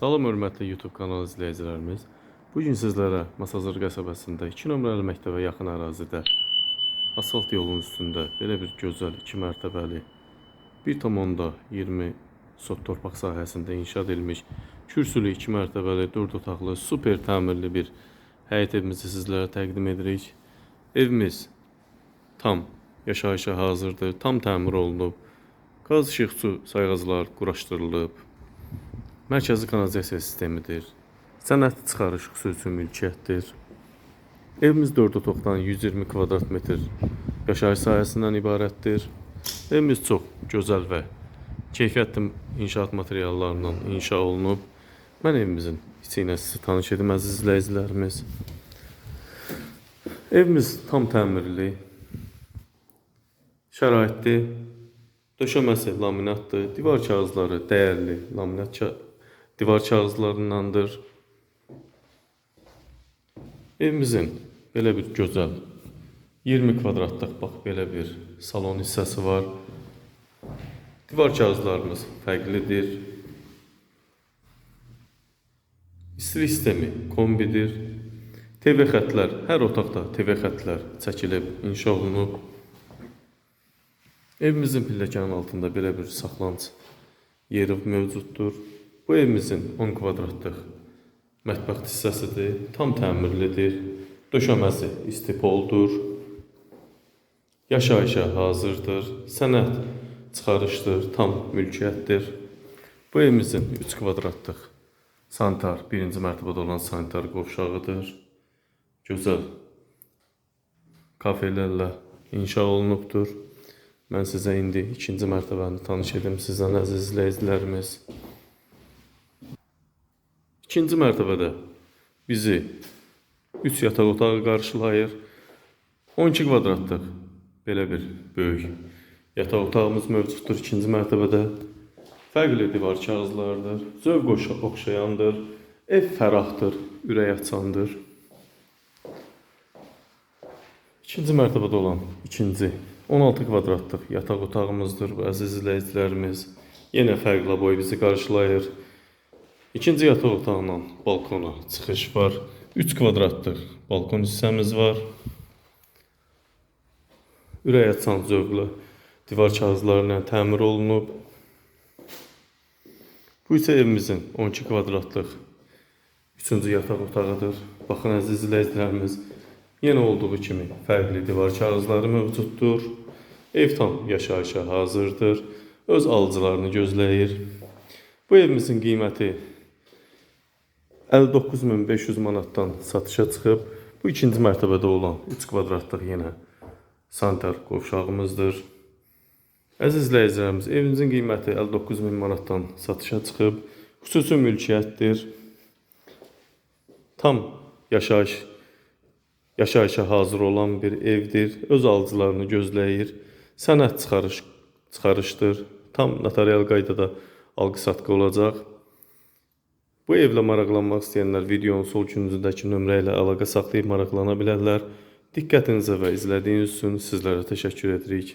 Salam hörmətli YouTube kanalı izləyicilərimiz. Bu gün sizlərə Masazır qəsəbəsində 2 nömrəli məktəbə yaxın ərazidə asfalt yolun üstündə belə bir gözəl 2 mərtəbəli 1.20 sot torpaq sahəsində inşa edilmiş kürsülü 2 mərtəbəli 4 otaqlı super təmirli bir həyət evimizi sizlərə təqdim edirik. Evimiz tam yaşayışa hazırdır, tam təmir olunub. Qaz işıq su sayğaclar quraşdırılıb. Mərkəzi kanalizasiya sistemidir. Sənəd çıxarış xüsusi mülkiyyətdir. Evimiz 4 otaqdan 120 kvadrat metr yaşayış sahəsindən ibarətdir. Evimiz çox gözəl və keyfiyyətli inşaat materiallarından inşa olunub. Mən evimizin içi ilə sizi tanış edim əziz izləyicilərimiz. Evimiz tam təmirli, şəraitli, döşəməsi laminatdır, divar kağızları dəyərli laminat ça divar kağızlarındandır. Evimizin belə bir gözəl 20 kvadratlıq bax belə bir salon hissəsi var. Divar kağızlarımız fərqlidir. İstilik sistemi kombidir. TV xətlər, hər otaqda TV xətlər çəkilib, inşa olunub. Evimizin pilləkənin altında belə bir saxlanıc yeri mövcuddur. Bu evimizin 10 kvadratlıq mətbəx hissəsidir. Tam təmirlidir. Döşəməsi istipoldur. Yaşayışa hazırdır. Sənəd çıxarışdır, tam mülkiyyətdir. Bu evimizin 3 kvadratlıq sanitar, birinci mərtəbədə olan sanitar qovşağıdır. Gözəl kafelərlə inşa olunubdur. Mən sizə indi ikinci mərtəbəni tanış edim sizdən əziz izləyicilərimiz. İkinci mərtəbədə bizi 3 yataq otağı qarşılayır. 12 kvadratlıq belə bir böyük yataq otağımız mövcuddur ikinci mərtəbədə. Fərqli divar kağızlardır, zövq oxşayandır, ev fərahdır, ürək açandır. İkinci mərtəbədə olan ikinci 16 kvadratlıq yataq otağımızdır bu əziz izləyicilərimiz. Yenə fərqli boy bizi qarşılayır. İkinci yataq otağından balkona çıxış var. 3 kvadratlıq balkon hissəmiz var. Ürək açan zövqlü divar kağızları ilə təmir olunub. Bu isə evimizin 12 kvadratlıq 3-cü yataq otağıdır. Baxın əziz izləyicilərimiz, yenə olduğu kimi fərqli divar kağızları mövcuddur. Ev tam yaşayışa hazırdır. Öz alıcılarını gözləyir. Bu evimizin qiyməti 59500 manatdan satışa çıxıb. Bu ikinci mərtəbədə olan 3 kvadratlıq yenə sanitar qovşağımızdır. Əziz izləyicilərimiz, evimizin qiyməti 59000 manatdan satışa çıxıb. Xüsusi mülkiyyətdir. Tam yaşayış yaşayışa hazır olan bir evdir. Öz alıcılarını gözləyir. Sənəd çıxarış çıxarışdır. Tam notarial qaydada alqı-satqı olacaq. Bu evlə maraqlanmaq istəyənlər videonun sol küncündəki nömrə ilə əlaqə saxlayıb maraqlana bilərlər. Diqqətinizə və izlədiyiniz üçün sizlərə təşəkkür edirik.